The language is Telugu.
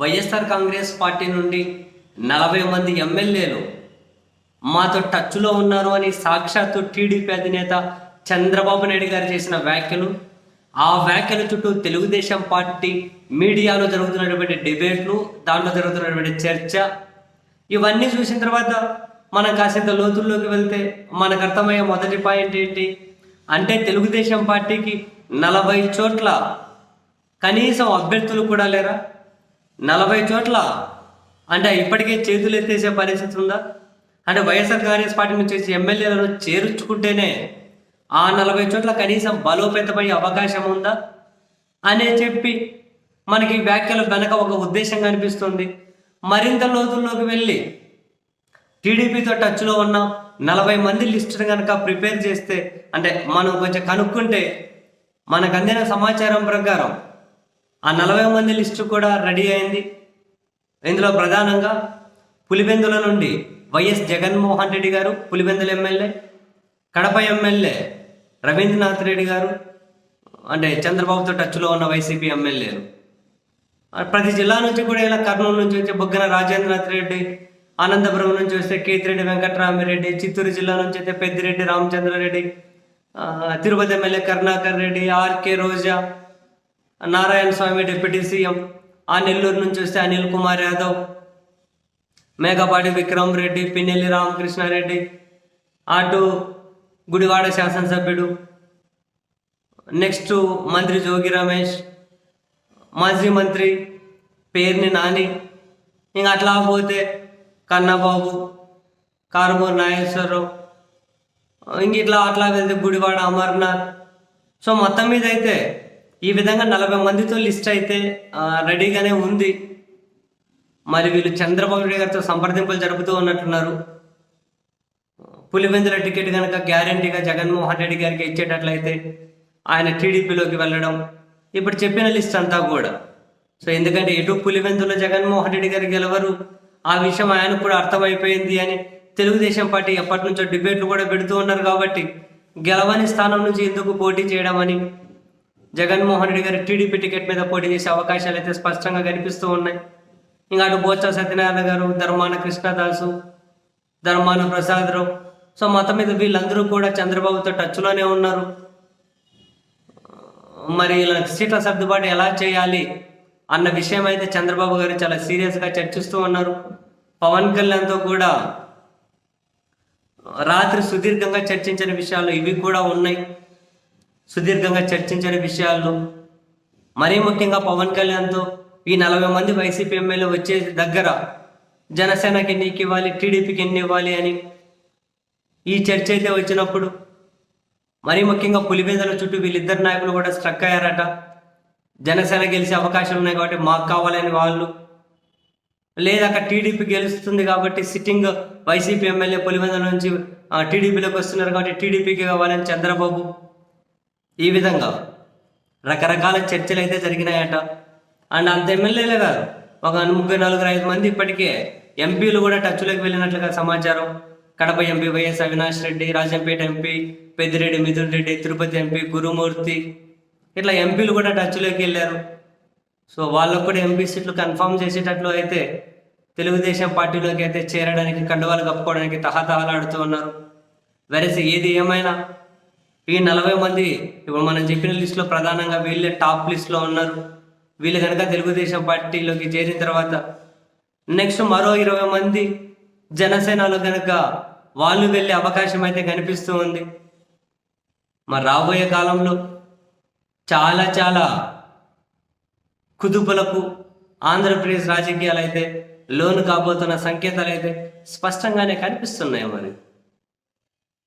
వైఎస్ఆర్ కాంగ్రెస్ పార్టీ నుండి నలభై మంది ఎమ్మెల్యేలు మాతో టచ్లో ఉన్నారు అని సాక్షాత్తు టీడీపీ అధినేత చంద్రబాబు నాయుడు గారు చేసిన వ్యాఖ్యలు. ఆ వ్యాఖ్యల చుట్టూ తెలుగుదేశం పార్టీ మీడియాలో జరుగుతున్నటువంటి డిబేట్లు దాంట్లో జరుగుతున్నటువంటి చర్చ. ఇవన్నీ చూసిన తర్వాత మనం కాసేంత లోతుల్లోకి వెళ్తే మనకు అర్థమయ్యే మొదటి పాయింట్ ఏంటి? అంటే తెలుగుదేశం పార్టీకి నలభై చోట్ల కనీసం అభ్యర్థులు కూడా లేరా? నలభై చోట్ల. అంటే ఇప్పటికే చేతులు ఎత్తేసే పరిస్థితి ఉందా? అంటే వైఎస్ఆర్ కాంగ్రెస్ పార్టీ నుంచి వచ్చి ఎమ్మెల్యేలను చేర్చుకుంటేనే ఆ నలభై చోట్ల కనీసం బలోపేతమయ్యే అవకాశం ఉందా? అనే చెప్పి మనకి వ్యాఖ్యలు వెనక ఒక ఉద్దేశం కనిపిస్తుంది. మరింత లోతుల్లోకి వెళ్ళి టీడీపీతో టచ్లో ఉన్న నలభై మంది లిస్టును కనుక ప్రిపేర్ చేస్తే అంటే మనం కొంచెం కనుక్కుంటే మనకు అందిన సమాచారం ప్రకారం ఆ నలభై మంది లిస్టు కూడా రెడీ అయింది. ఇందులో ప్రధానంగా పులివెందుల నుండి వైఎస్ జగన్మోహన్ రెడ్డి గారు పులివెందుల ఎమ్మెల్యే కడప ఎమ్మెల్యే రవీంద్రనాథ్ రెడ్డి గారు అంటే చంద్రబాబుతో టచ్లో ఉన్న వైసీపీ ఎమ్మెల్యేలు. ప్రతి జిల్లా నుంచి కూడా ఇలా కర్నూలు నుంచి వచ్చే బొగ్గన రాజేంద్రనాథ్ రెడ్డి అనంతపురం నుంచి వస్తే కేతిరెడ్డి వెంకటరామిరెడ్డి చిత్తూరు జిల్లా నుంచి అయితే Peddireddy Ramachandra Reddy Tirupati MLA Karunakar Reddy RK Roja Narayana Swamy deputy CM ఆ నెల్లూరు నుంచి వస్తే అనిల్ కుమార్ యాదవ్ మేఘపాటి విక్రమ్ రెడ్డి పిన్నెల్లి రామకృష్ణారెడ్డి అటు గుడివాడ శాసనసభ్యుడు నెక్స్ట్ మంత్రి జోగి రమేష్ మాజీ మంత్రి పేర్ని నాని ఇంకా అట్లా పోతే కన్నబాబు కారుమూరు నాగేశ్వరరావు ఇంక ఇట్లా అట్లా వెళ్తే గుడివాడ అమర్నాథ్. సో మొత్తం మీద అయితే ఈ విధంగా నలభై మందితో లిస్ట్ అయితే రెడీగానే ఉంది. మరి వీళ్ళు చంద్రబాబు నాయుడు గారితో సంప్రదింపులు జరుపుతూ ఉన్నట్టున్నారు. పులివెందుల టికెట్ కనుక గ్యారంటీగా జగన్మోహన్ రెడ్డి గారికి ఇచ్చేటట్లయితే ఆయన టీడీపీలోకి వెళ్ళడం ఇప్పుడు చెప్పిన లిస్ట్ అంతా కూడా. సో ఎందుకంటే ఎటు పులివెందుల జగన్మోహన్ రెడ్డి గారు గెలవరు ఆ విషయం ఆయనకు కూడా అర్థమైపోయింది అని తెలుగుదేశం పార్టీ ఎప్పటి నుంచో డిబేట్లు కూడా పెడుతూ ఉన్నారు కాబట్టి గెలవని స్థానం నుంచి ఎందుకు పోటీ చేయడం అని జగన్మోహన్ రెడ్డి గారు టీడీపీ టికెట్ మీద పోటీ చేసే అవకాశాలు అయితే స్పష్టంగా కనిపిస్తూ ఉన్నాయి. ఇంకా అటు బోత్స సత్యనారాయణ గారు ధర్మాన కృష్ణదాసు ధర్మాన ప్రసాదరావు. సో మొత్తం మీద వీళ్ళందరూ కూడా చంద్రబాబుతో టచ్లోనే ఉన్నారు. మరి ఇలా సీట్ల సర్దుబాటు ఎలా చేయాలి అన్న విషయం అయితే చంద్రబాబు గారు చాలా సీరియస్గా చర్చిస్తూ ఉన్నారు. పవన్ కళ్యాణ్తో కూడా రాత్రి సుదీర్ఘంగా చర్చించిన విషయాలు ఇవి కూడా ఉన్నాయి. సుదీర్ఘంగా చర్చించిన విషయాల్లో మరీ ముఖ్యంగా పవన్ కళ్యాణ్తో ఈ నలభై మంది వైసీపీ ఎమ్మెల్యే వచ్చే దగ్గర జనసేనకి ఎన్నికి ఇవ్వాలి టీడీపీకి ఎన్ని ఇవ్వాలి అని ఈ చర్చ అయితే వచ్చినప్పుడు మరీ ముఖ్యంగా పులివెందుల చుట్టూ వీళ్ళిద్దరు నాయకులు కూడా స్ట్రక్ అయ్యారట. జనసేన గెలిచే అవకాశాలు ఉన్నాయి కాబట్టి మాకు కావాలని వాళ్ళు లేదా అక్కడ టీడీపీ గెలుస్తుంది కాబట్టి సిట్టింగ్ వైసీపీ ఎమ్మెల్యే పులివెందుల నుంచి టీడీపీలోకి వస్తున్నారు కాబట్టి టీడీపీకి కావాలని చంద్రబాబు ఈ విధంగా రకరకాల చర్చలు అయితే జరిగినాయట. అండ్ అంత ఎమ్మెల్యేలే కాదు ఒక ముగ్గురు నలుగురు ఐదు మంది ఇప్పటికే ఎంపీలు కూడా టచ్లోకి వెళ్ళినట్లుగా సమాచారం. Kadapa MP YS Avinash Reddy Rajampet MP Peddireddy Mithun Reddy Tirupati MP Gurumurthy ఇట్లా ఎంపీలు కూడా టచ్లోకి వెళ్ళారు. సో వాళ్ళకు కూడా ఎంపీ సీట్లు కన్ఫర్మ్ చేసేటట్లు అయితే తెలుగుదేశం పార్టీలోకి అయితే చేరడానికి కండువాలు కప్పుకోవడానికి తహతహలాడుతూ ఉన్నారు. వెరసి ఏది ఏమైనా ఈ నలభై మంది ఇప్పుడు మనం చెప్పిన లిస్టులో ప్రధానంగా వీళ్ళే టాప్ లిస్ట్లో ఉన్నారు. వీళ్ళు కనుక తెలుగుదేశం పార్టీలోకి చేరిన తర్వాత నెక్స్ట్ మరో ఇరవై మంది జనసేనలో కనుక వాళ్ళు వెళ్ళే అవకాశం అయితే కనిపిస్తూ ఉంది. మరి రాబోయే కాలంలో చాలా చాలా కుదుపులకు ఆంధ్రప్రదేశ్ రాజకీయాలు అయితే లోను కాబోతున్న సంకేతాలు అయితే స్పష్టంగానే కనిపిస్తున్నాయి మరి.